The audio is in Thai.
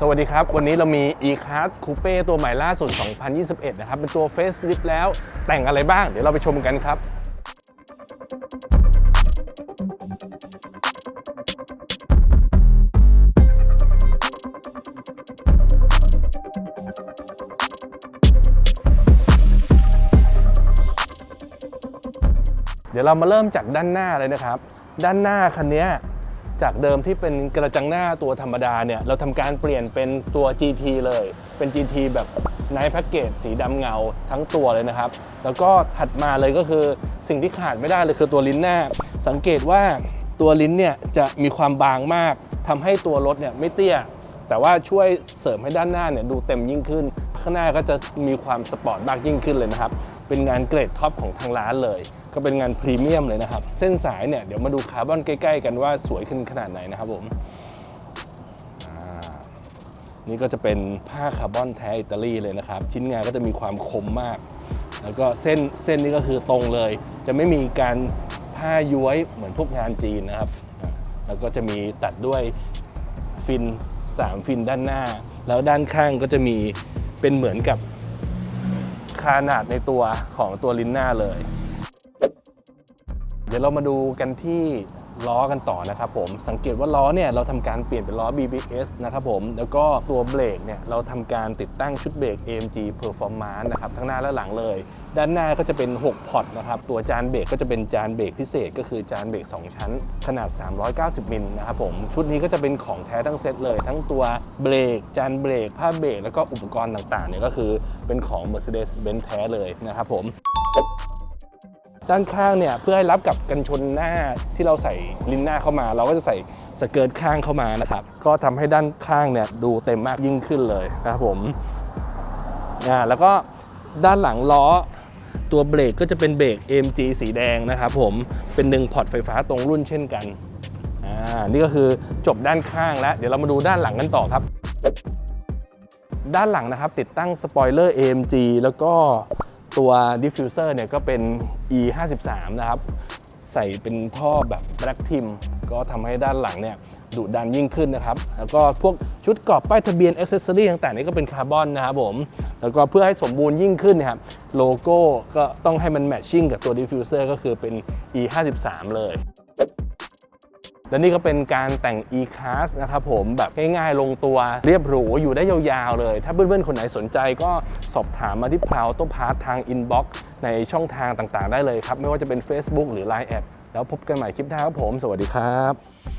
สวัสดีครับ วันนี้เรามี e-class coupe ตัวใหม่ล่าสุด 2021 นะครับ เป็นตัว facelift แล้วแต่งอะไรบ้าง เดี๋ยวเราไปชมกันครับเดี๋ยวเรามาเริ่มจากด้านหน้าเลยนะครับ ด้านหน้าคันนี้ จากเดิมที่เป็นกระจังหน้าตัวธรรมดาเนี่ยเราทำการเปลี่ยนเป็นตัว GT เลย เป็น GT แบบไนแพ็กเกจสีดำเงาทั้งตัวเลยนะครับ แล้วก็ถัดมาเลยก็คือสิ่งที่ขาดไม่ได้เลยคือตัวลิ้นหน้า สังเกตว่าตัวลิ้นเนี่ยจะมีความบางมากทำให้ตัวรถเนี่ยไม่เตี้ย แต่ว่าช่วยเสริมให้ด้านหน้าเนี่ยดูเต็มยิ่งขึ้น ข้างหน้าก็จะมีความสปอร์ตมากยิ่งขึ้นเลยนะครับ เป็นงานเกรดท็อปของทางร้านเลย ก็เป็นงานพรีเมียมเลยนะครับ เส้นสายเนี่ยเดี๋ยวมาดูคาร์บอนใกล้ ๆ กันว่าสวยขึ้นขนาดไหนนะครับผมนี่ก็จะเป็นผ้าคาร์บอนแท้อิตาลีเลยนะครับ ชิ้นงานก็จะมีความคมมาก แล้วก็เส้นเส้นนี้ก็คือตรงเลย จะไม่มีการผ้าย้วยเหมือนพวกงานจีนนะครับ แล้วก็จะมีตัดด้วยฟิน 3 ฟินด้านหน้า แล้วด้านข้างก็จะมีเป็นเหมือนกับขนาดในตัวของตัวลิ้นหน้าเลย ดี๋ยวเรามาดูกันที่ล้อกันต่อนะครับผมสังเกตว่าล้อเนี่ยเราทำการเปลี่ยนเป็นล้อ BBS นะครับผมแล้วก็ตัวเบรกเนี่ยเราทำการติดตั้งชุดเบรก AMG Performance นะครับทั้งหน้าและหลังเลย ด้านหน้าก็จะเป็น 6 พอร์ตนะครับตัวจานเบรกก็จะเป็นจานเบรกพิเศษ ก็คือจานเบรก2 ชั้น ขนาด 390มิลนะครับผมชุดนี้ก็จะเป็นของแท้ทั้งเซตเลย ทั้งตัวเบรกจานเบรกผ้าเบรกแล้วก็อุปกรณ์ต่างๆเนี่ยก็คือเป็นของ Mercedes-Benz แท้เลยนะครับผม ด้านข้างเนี่ยเพื่อให้รับกับกันชนหน้าที่เราใส่ลิ้นหน้าเข้ามา เราก็จะใส่สเกิร์ตข้างเข้ามานะครับ ก็ทำให้ด้านข้างเนี่ยดูเต็มมากยิ่งขึ้นเลยนะครับผมอ่าแล้วก็ด้านหลังล้อตัวเบรกก็จะเป็นเบรก AMG สีแดงนะครับผมเป็นหนึ่งพอร์ตไฟฟ้าตรงรุ่นเช่นกันอ่านี่ก็คือจบด้านข้างแล้ว เดี๋ยวเรามาดูด้านหลังกันต่อครับ ด้านหลังนะครับติดตั้งสปอยเลอร์ AMG แล้วก็ ตัวดิฟฟิวเซอร์เนี่ยก็เป็น E 5 3นะครับ ใส่เป็นท่อแบบ Black Tim ก็ทำให้ด้านหลังเนี่ยดุดันยิ่งขึ้นนะครับ แล้วก็พวกชุดกรอบป้ายทะเบียนอ c เซสซอรี่ต่างๆนี่ก็เป็นคาร์บอนนะครับผม แล้วก็เพื่อให้สมบูรณ์ยิ่งขึ้นนะครับโลโก้ก็ต้องให้มันแมทชิ่งกับตัวดิฟฟิวเซอร์ก็คือเป็น E 5 3เลย และนี่ก็เป็นการแต่ง e-class นะครับผมแบบง่ายๆ ลงตัวเรียบหรูอยู่ได้ยาวๆเลย ถ้าเพื่อนๆ คนไหนสนใจก็สอบถามมาที่พาวต้พาร์ททาง inbox ในช่องทางต่างๆ ได้เลยครับ ไม่ว่าจะเป็น Facebook หรือ Line แอดแล้วพบกันใหม่คลิปหน้าครับผม สวัสดีครับ